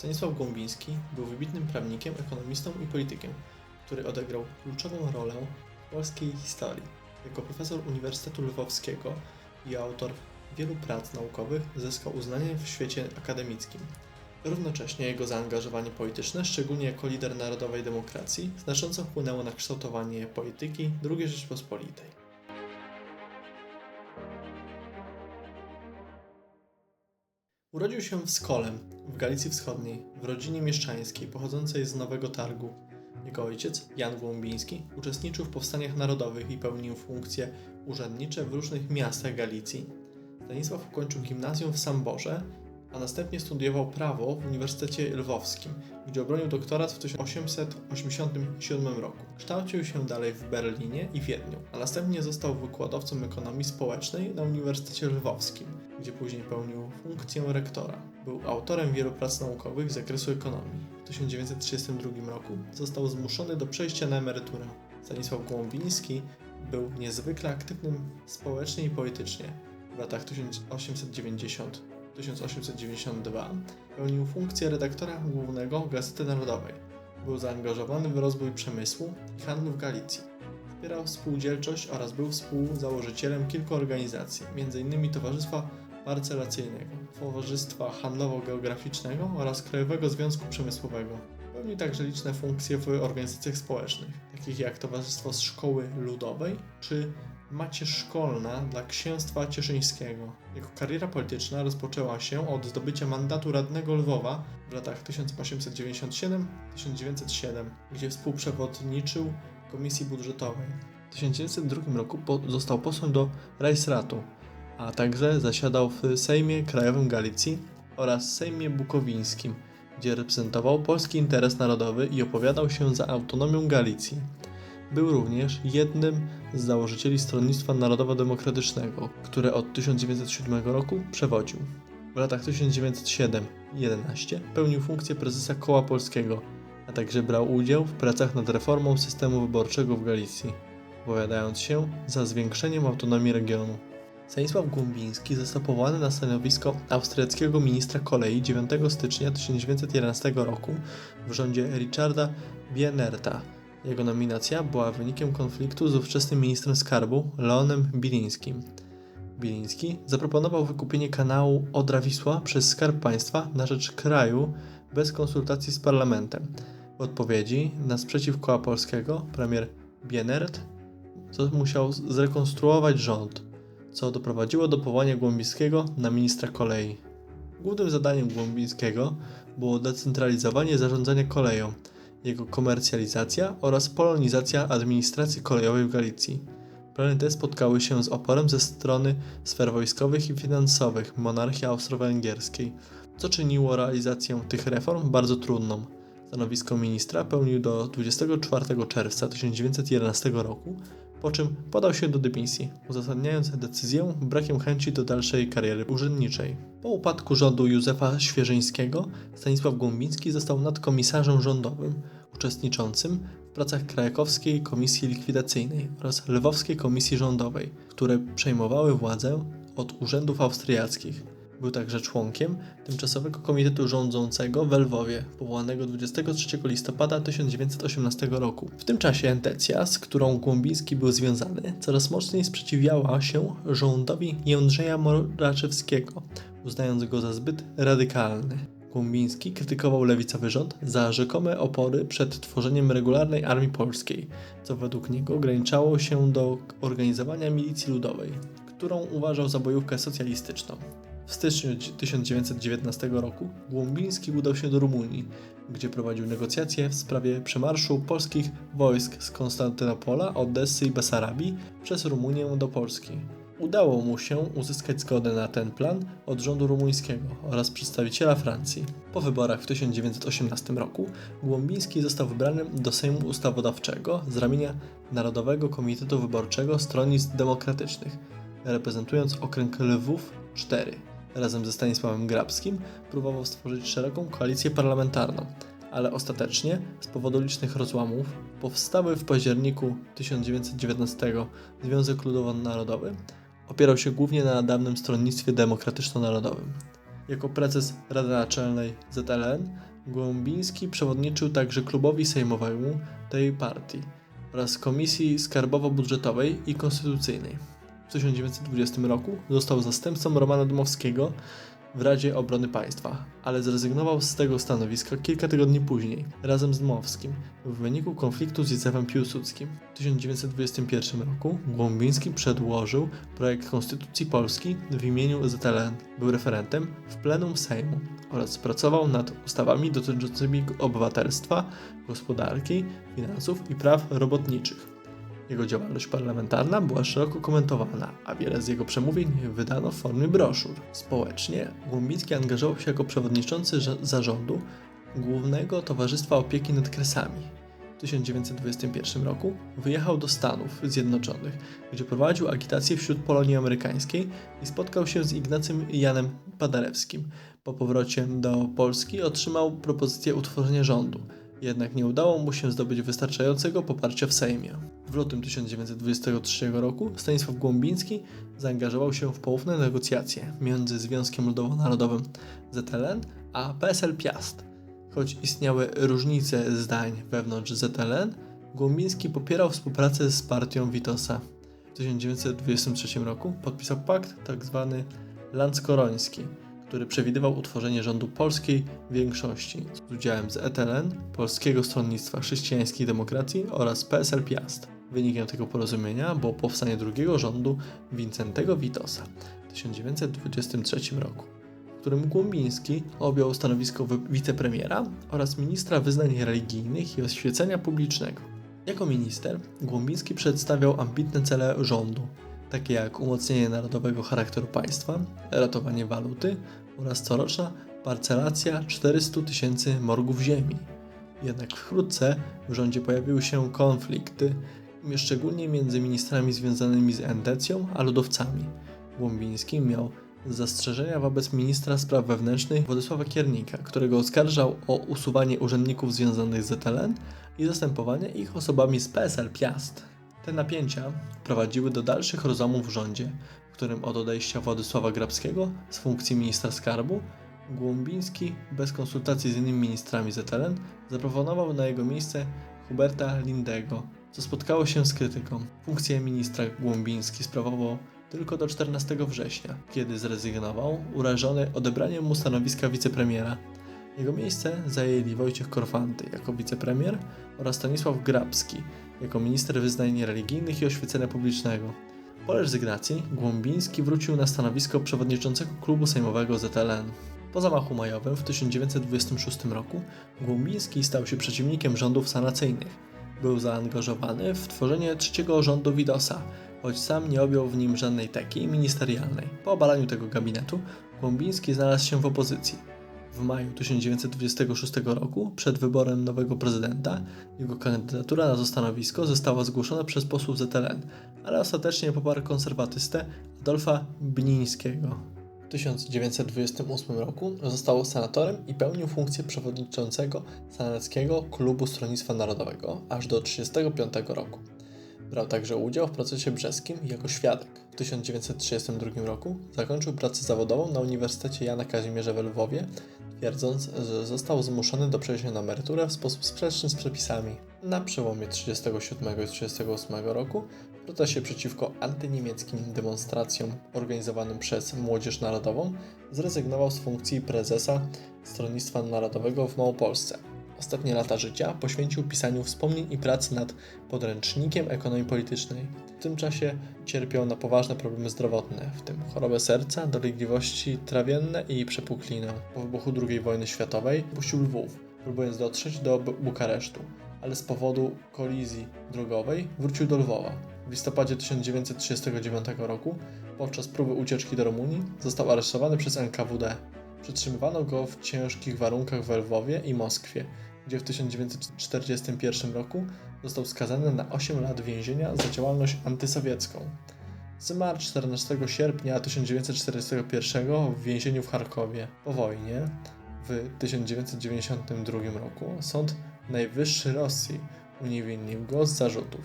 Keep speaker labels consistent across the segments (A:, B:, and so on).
A: Stanisław Głąbiński był wybitnym prawnikiem, ekonomistą i politykiem, który odegrał kluczową rolę w polskiej historii. Jako profesor Uniwersytetu Lwowskiego i autor wielu prac naukowych zyskał uznanie w świecie akademickim. Równocześnie jego zaangażowanie polityczne, szczególnie jako lider narodowej demokracji, znacząco wpłynęło na kształtowanie polityki II Rzeczypospolitej. Urodził się w Skolem, w Galicji Wschodniej, w rodzinie mieszczańskiej pochodzącej z Nowego Targu. Jego ojciec, Jan Głąbiński, uczestniczył w powstaniach narodowych i pełnił funkcje urzędnicze w różnych miastach Galicji. Stanisław ukończył gimnazjum w Samborze, a następnie studiował prawo w Uniwersytecie Lwowskim, gdzie obronił doktorat w 1887 roku. Kształcił się dalej w Berlinie i Wiedniu, a następnie został wykładowcą ekonomii społecznej na Uniwersytecie Lwowskim, gdzie później pełnił funkcję rektora. Był autorem wielu prac naukowych z zakresu ekonomii. W 1932 roku został zmuszony do przejścia na emeryturę. Stanisław Głąbiński był niezwykle aktywnym społecznie i politycznie. W latach 1890 1892 pełnił funkcję redaktora głównego Gazety Narodowej. Był zaangażowany w rozwój przemysłu i handlu w Galicji. Wspierał spółdzielczość oraz był współzałożycielem kilku organizacji, m.in. Towarzystwa Parcelacyjnego, Towarzystwa Handlowo-Geograficznego oraz Krajowego Związku Przemysłowego. Pełnił także liczne funkcje w organizacjach społecznych, takich jak Towarzystwo Szkoły Ludowej czy Macie Szkolna dla księstwa cieszyńskiego. Jego kariera polityczna rozpoczęła się od zdobycia mandatu radnego Lwowa w latach 1887-1907, gdzie współprzewodniczył Komisji Budżetowej. W 1902 roku został posłem do Reichsratu, a także zasiadał w Sejmie Krajowym Galicji oraz Sejmie Bukowińskim, gdzie reprezentował polski interes narodowy i opowiadał się za autonomią Galicji. Był również jednym z założycieli Stronnictwa Narodowo-Demokratycznego, które od 1907 roku przewodził. W latach 1907-11 pełnił funkcję prezesa Koła Polskiego, a także brał udział w pracach nad reformą systemu wyborczego w Galicji, opowiadając się za zwiększeniem autonomii regionu. Stanisław Głąbiński został powołany na stanowisko austriackiego ministra kolei 9 stycznia 1911 roku w rządzie Richarda Bienerta. Jego nominacja była wynikiem konfliktu z ówczesnym ministrem skarbu Leonem Bilińskim. Biliński zaproponował wykupienie kanału Odra-Wisła przez Skarb Państwa na rzecz kraju bez konsultacji z parlamentem. W odpowiedzi na sprzeciw koła polskiego premier Bienert musiał zrekonstruować rząd, co doprowadziło do powołania Głąbińskiego na ministra kolei. Głównym zadaniem Głąbińskiego było decentralizowanie zarządzania koleją, jego komercjalizacja oraz polonizacja administracji kolejowej w Galicji. Plany te spotkały się z oporem ze strony sfer wojskowych i finansowych monarchii austro-węgierskiej, co czyniło realizację tych reform bardzo trudną. Stanowisko ministra pełnił do 24 czerwca 1911 roku, po czym podał się do dymisji, uzasadniając decyzję brakiem chęci do dalszej kariery urzędniczej. Po upadku rządu Józefa Świeżyńskiego Stanisław Głąbiński został nadkomisarzem rządowym, uczestniczącym w pracach Krakowskiej Komisji Likwidacyjnej oraz Lwowskiej Komisji Rządowej, które przejmowały władzę od urzędów austriackich. Był także członkiem Tymczasowego Komitetu Rządzącego w Lwowie, powołanego 23 listopada 1918 roku. W tym czasie Entecja, z którą Głąbiński był związany, coraz mocniej sprzeciwiała się rządowi Jędrzeja Moraczewskiego, uznając go za zbyt radykalny. Głąbiński krytykował lewicowy rząd za rzekome opory przed tworzeniem regularnej armii polskiej, co według niego ograniczało się do organizowania milicji ludowej, którą uważał za bojówkę socjalistyczną. W styczniu 1919 roku Głąbiński udał się do Rumunii, gdzie prowadził negocjacje w sprawie przemarszu polskich wojsk z Konstantynopola, Odessy i Besarabii przez Rumunię do Polski. Udało mu się uzyskać zgodę na ten plan od rządu rumuńskiego oraz przedstawiciela Francji. Po wyborach w 1918 roku Głąbiński został wybrany do Sejmu Ustawodawczego z ramienia Narodowego Komitetu Wyborczego Stronnictw Demokratycznych, reprezentując okręg Lwów 4 razem ze Stanisławem Grabskim próbował stworzyć szeroką koalicję parlamentarną, ale ostatecznie z powodu licznych rozłamów powstały w październiku 1919 Związek Ludowo-Narodowy opierał się głównie na dawnym stronnictwie demokratyczno-narodowym. Jako prezes Rady Naczelnej ZLN Głąbiński przewodniczył także klubowi sejmowemu tej partii oraz Komisji Skarbowo-Budżetowej i Konstytucyjnej. W 1920 roku został zastępcą Romana Dmowskiego w Radzie Obrony Państwa, ale zrezygnował z tego stanowiska kilka tygodni później, razem z Dmowskim, w wyniku konfliktu z Józefem Piłsudskim. W 1921 roku Głąbiński przedłożył projekt Konstytucji Polski w imieniu ZLN. Był referentem w plenum Sejmu oraz pracował nad ustawami dotyczącymi obywatelstwa, gospodarki, finansów i praw robotniczych. Jego działalność parlamentarna była szeroko komentowana, a wiele z jego przemówień wydano w formie broszur. Społecznie Głąbicki angażował się jako przewodniczący za- zarządu Głównego Towarzystwa Opieki nad Kresami. W 1921 roku wyjechał do Stanów Zjednoczonych, gdzie prowadził agitację wśród Polonii Amerykańskiej i spotkał się z Ignacym Janem Paderewskim. Po powrocie do Polski otrzymał propozycję utworzenia rządu, jednak nie udało mu się zdobyć wystarczającego poparcia w Sejmie. W lutym 1923 roku Stanisław Głąbiński zaangażował się w poufne negocjacje między Związkiem Ludowo-Narodowym ZLN a PSL Piast. Choć istniały różnice zdań wewnątrz ZLN, Głąbiński popierał współpracę z partią Witosa. W 1923 roku podpisał pakt tzw. Landskoroński, który przewidywał utworzenie rządu polskiej większości z udziałem z ETLN, Polskiego Stronnictwa Chrześcijańskiej Demokracji oraz PSL Piast. Wynikiem tego porozumienia było powstanie drugiego rządu Wincentego Witosa w 1923 roku, w którym Głąbiński objął stanowisko wi- wicepremiera oraz ministra wyznań religijnych i oświecenia publicznego. Jako minister Głąbiński przedstawiał ambitne cele rządu, takie jak umocnienie narodowego charakteru państwa, ratowanie waluty oraz coroczna parcelacja 400 tysięcy morgów ziemi. Jednak wkrótce w rządzie pojawiły się konflikty, szczególnie między ministrami związanymi z endecją a ludowcami. Głąbiński miał zastrzeżenia wobec ministra spraw wewnętrznych Władysława Kiernika, którego oskarżał o usuwanie urzędników związanych z ZLN i zastępowanie ich osobami z PSL Piast. Te napięcia prowadziły do dalszych rozłamów w rządzie, w którym od odejścia Władysława Grabskiego z funkcji ministra skarbu Głąbiński, bez konsultacji z innymi ministrami ZLN, zaproponował na jego miejsce Huberta Lindego, co spotkało się z krytyką. Funkcję ministra Głąbiński sprawował tylko do 14 września, kiedy zrezygnował, urażony odebraniem mu stanowiska wicepremiera. Jego miejsce zajęli Wojciech Korfanty jako wicepremier oraz Stanisław Grabski jako minister wyznań religijnych i oświecenia publicznego. Po rezygnacji Głąbiński wrócił na stanowisko przewodniczącego klubu sejmowego ZLN. Po zamachu majowym w 1926 roku Głąbiński stał się przeciwnikiem rządów sanacyjnych. Był zaangażowany w tworzenie trzeciego rządu Widosa, choć sam nie objął w nim żadnej teki ministerialnej. Po obalaniu tego gabinetu Głąbiński znalazł się w opozycji. W maju 1926 roku, przed wyborem nowego prezydenta, jego kandydatura na to stanowisko została zgłoszona przez posłów ZLN, ale ostatecznie poparł konserwatystę Adolfa Bnińskiego. W 1928 roku został senatorem i pełnił funkcję przewodniczącego Senackiego Klubu Stronnictwa Narodowego aż do 1935 roku. Brał także udział w procesie brzeskim jako świadek. W 1932 roku zakończył pracę zawodową na Uniwersytecie Jana Kazimierza w Lwowie, twierdząc, że został zmuszony do przejścia na emeryturę w sposób sprzeczny z przepisami. Na przełomie 1937 i 1938 roku w proteście przeciwko antyniemieckim demonstracjom organizowanym przez Młodzież Narodową zrezygnował z funkcji prezesa Stronnictwa Narodowego w Małopolsce. Ostatnie lata życia poświęcił pisaniu wspomnień i prac nad podręcznikiem ekonomii politycznej. W tym czasie cierpiał na poważne problemy zdrowotne, w tym chorobę serca, dolegliwości trawienne i przepuklinę. Po wybuchu II wojny światowej puścił Lwów, próbując dotrzeć do Bu- Bukaresztu, ale z powodu kolizji drogowej wrócił do Lwowa. W listopadzie 1939 roku, podczas próby ucieczki do Rumunii, został aresztowany przez NKWD. Przetrzymywano go w ciężkich warunkach w Lwowie i Moskwie, gdzie w 1941 roku został skazany na 8 lat więzienia za działalność antysowiecką. Zmarł 14 sierpnia 1941 w więzieniu w Charkowie. Po wojnie, w 1992 roku, Sąd Najwyższy Rosji uniewinnił go z zarzutów.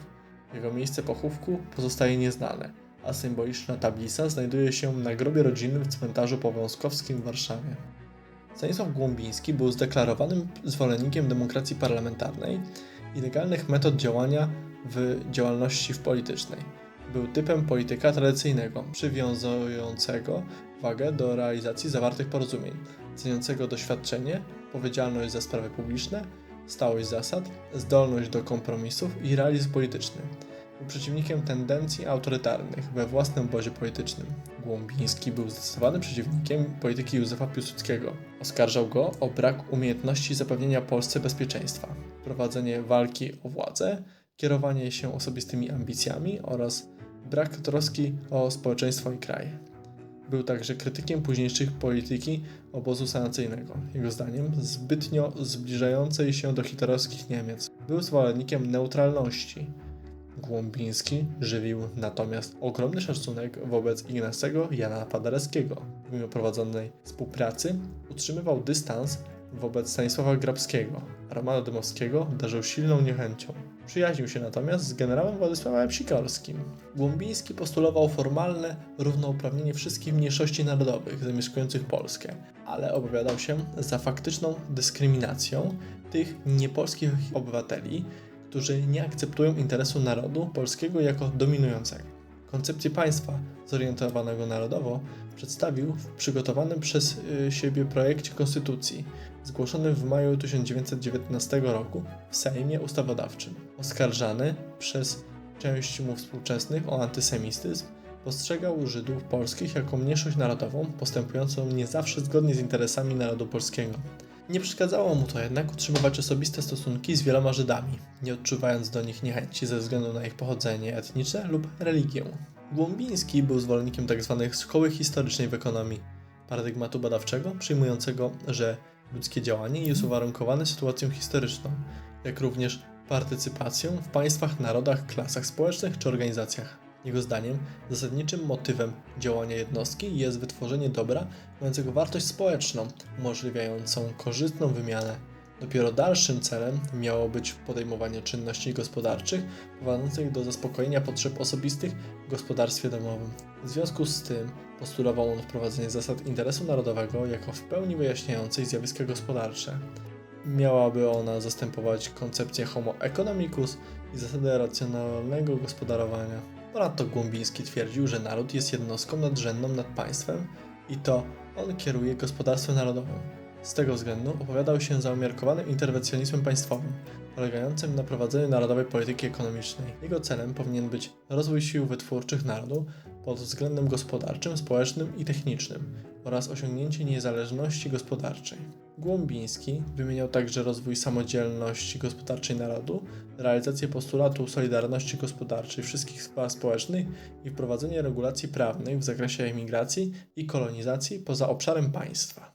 A: Jego miejsce pochówku pozostaje nieznane, a symboliczna tablica znajduje się na grobie rodzinnym w cmentarzu powiązkowskim w Warszawie. Stanisław Głąbiński był zdeklarowanym zwolennikiem demokracji parlamentarnej i legalnych metod działania w działalności w politycznej. Był typem polityka tradycyjnego, przywiązującego wagę do realizacji zawartych porozumień, ceniącego doświadczenie, odpowiedzialność za sprawy publiczne, stałość zasad, zdolność do kompromisów i realizm polityczny. Przeciwnikiem tendencji autorytarnych we własnym obozie politycznym. Głąbiński był zdecydowanym przeciwnikiem polityki Józefa Piłsudskiego. Oskarżał go o brak umiejętności zapewnienia Polsce bezpieczeństwa, prowadzenie walki o władzę, kierowanie się osobistymi ambicjami oraz brak troski o społeczeństwo i kraj. Był także krytykiem późniejszych polityki obozu sanacyjnego, jego zdaniem zbytnio zbliżającej się do hitlerowskich Niemiec. Był zwolennikiem neutralności. Głąbiński żywił natomiast ogromny szacunek wobec Ignacego Jana Paderewskiego. Mimo prowadzonej współpracy utrzymywał dystans wobec Stanisława Grabskiego, Romana Dymowskiego darzył silną niechęcią. Przyjaźnił się natomiast z generałem Władysławem Sikorskim. Głąbiński postulował formalne równouprawnienie wszystkich mniejszości narodowych zamieszkujących Polskę, ale opowiadał się za faktyczną dyskryminacją tych niepolskich obywateli, którzy nie akceptują interesu narodu polskiego jako dominującego. Koncepcję państwa zorientowanego narodowo przedstawił w przygotowanym przez y, siebie projekcie konstytucji, zgłoszonym w maju 1919 roku w Sejmie Ustawodawczym. Oskarżany przez część mu współczesnych o antysemityzm, postrzegał Żydów polskich jako mniejszość narodową, postępującą nie zawsze zgodnie z interesami narodu polskiego. Nie przeszkadzało mu to jednak utrzymywać osobiste stosunki z wieloma Żydami, nie odczuwając do nich niechęci ze względu na ich pochodzenie etniczne lub religię. Głąbiński był zwolennikiem tzw. szkoły historycznej w ekonomii, paradygmatu badawczego przyjmującego, że ludzkie działanie jest uwarunkowane sytuacją historyczną, jak również partycypacją w państwach, narodach, klasach społecznych czy organizacjach. Jego zdaniem zasadniczym motywem działania jednostki jest wytworzenie dobra mającego wartość społeczną, umożliwiającą korzystną wymianę. Dopiero dalszym celem miało być podejmowanie czynności gospodarczych prowadzących do zaspokojenia potrzeb osobistych w gospodarstwie domowym. W związku z tym postulował on wprowadzenie zasad interesu narodowego jako w pełni wyjaśniającej zjawiska gospodarcze. Miałaby ona zastępować koncepcję homo economicus i zasadę racjonalnego gospodarowania. Ponadto Głąbiński twierdził, że naród jest jednostką nadrzędną nad państwem i to on kieruje gospodarstwem narodowym. Z tego względu opowiadał się za umiarkowanym interwencjonizmem państwowym, polegającym na prowadzeniu narodowej polityki ekonomicznej. Jego celem powinien być rozwój sił wytwórczych narodu pod względem gospodarczym, społecznym i technicznym oraz osiągnięcie niezależności gospodarczej. Głąbiński wymieniał także rozwój samodzielności gospodarczej narodu, realizację postulatu solidarności gospodarczej wszystkich spraw społecznych i wprowadzenie regulacji prawnych w zakresie emigracji i kolonizacji poza obszarem państwa.